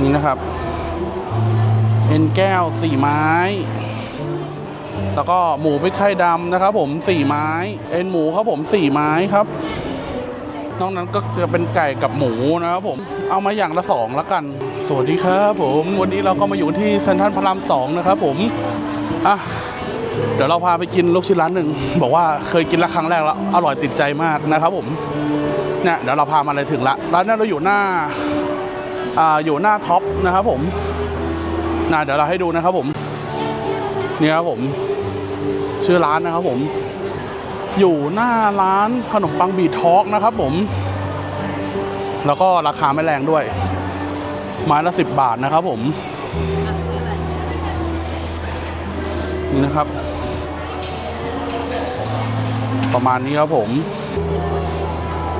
นี่นะครับ เอ็นแก้วสี่ไม้ แล้วก็หมูพริกไทยดำนะครับ ผมสี่ไม้ เอ็นหมูครับผมสี่ไม้ครับ นอกนั้นก็จะเป็นไก่กับหมูนะครับผม เอามาอย่างละสองละกัน สวัสดีครับผม วันนี้เราก็มาอยู่ที่เซ็นทรัลพระรามสองนะครับผม อะเดี๋ยวเราพาไปกินลูกชิ้นร้านหนึ่งบอกว่าเคยกินละครั้งแรกแล้วอร่อยติดใจมากนะครับผมเนี่ยเดี๋ยวเราพามาเลยถึงละร้านนี้เราอยู่หน้า อยู่หน้าท็อปนะครับผมนะเดี๋ยวเราให้ดูนะครับผมนี่ครับผม ชื่อร้านนะครับผม อยู่หน้าร้านขนมปังบีทอกนะครับผม แล้วก็ราคาไม่แรงด้วย ไม้ละสิบบาทนะครับผมนี่นะครับ ประมาณนี้ครับผม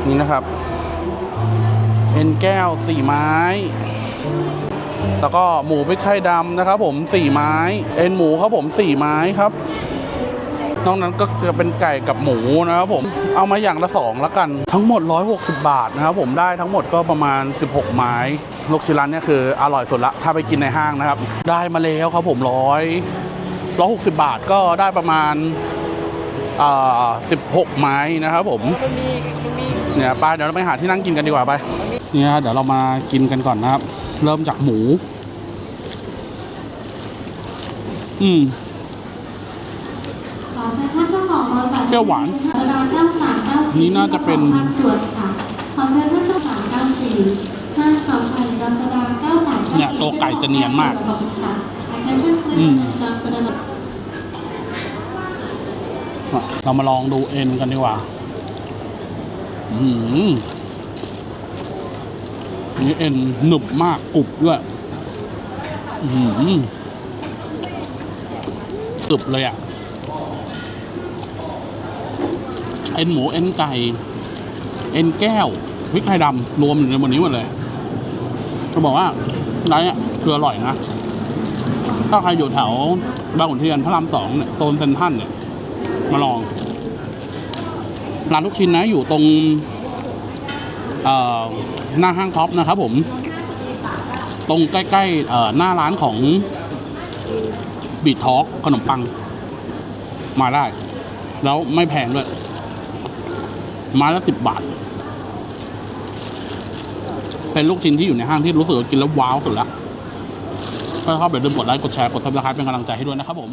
นี่นะครับ เอ็นแก้วสี่ไม้ แล้วก็หมูพริกไทยดำนะครับ ผมสี่ไม้ เอ็นหมูครับผมสี่ไม้ครับ นอกนั้นก็จะเป็นไก่กับหมูนะครับผม เอามาอย่างละสองละกัน ทั้งหมด 160 บาทนะครับผม ได้ทั้งหมดก็ประมาณ 16 ไม้ ลูกชิ้นร้านเนี่ยคืออร่อยสุดละ ถ้าไปกินในห้างนะครับ ได้มาแล้วครับผมร้อยร้อยหกสิบบาทก็ได้ประมาณอ่าสิบหกไม้นะครับผมเนี่ยไปเดี๋ยวเราไปหาที่นั่งกินกันดีกว่าไป เนี่ยเดี๋ยวเรามากินกันก่อนนะครับ เริ่มจากหมู อืมขอเชิญท่านเจ้าของรถบัตรแก้วหวานกระดาษ9394นี่น่าจะเป็นทางด่วนค่ะขอเชิญท่านเจ้าของ94ห้าขอไข่ดาวชดา9394เนี่ยตัวไก่จะเนียนมากขอบคุณค่ะ Attention อืม please จากกระดาษเรามาลองดูเอ็นกันดีกว่า อืม นี่เอ็นหนึบมากกรุบด้วยอืมกรึบเลยอะ เอ็นหมูเอ็นไก่ เอ็นแก้วพริกไทยดำรวมอยู่ในหมดนี้หมดเลยจะบอกว่าร้านเนี้ยคืออร่อยนะ ถ้าใครอยู่แถวบางขุนเทียนพระรามสองเนี่ยโซนเซนทรันเนี่ย มาลอง ร้านลูกชิ้นนะอยู่ตรง หน้าห้างท็อปนะครับผม ตรงใกล้ๆหน้าร้านของบีททอกขนมปัง มาได้ แล้วไม่แพงด้วยไม้ละสิบบาท เป็นลูกชิ้นที่อยู่ในห้างที่รู้สึกกินแล้วว้าวสุดละถ้าชอบอย่าลืมกดไลค์กดแชร์กดซับสไครป์เป็นกำลังใจให้ด้วยนะครับผม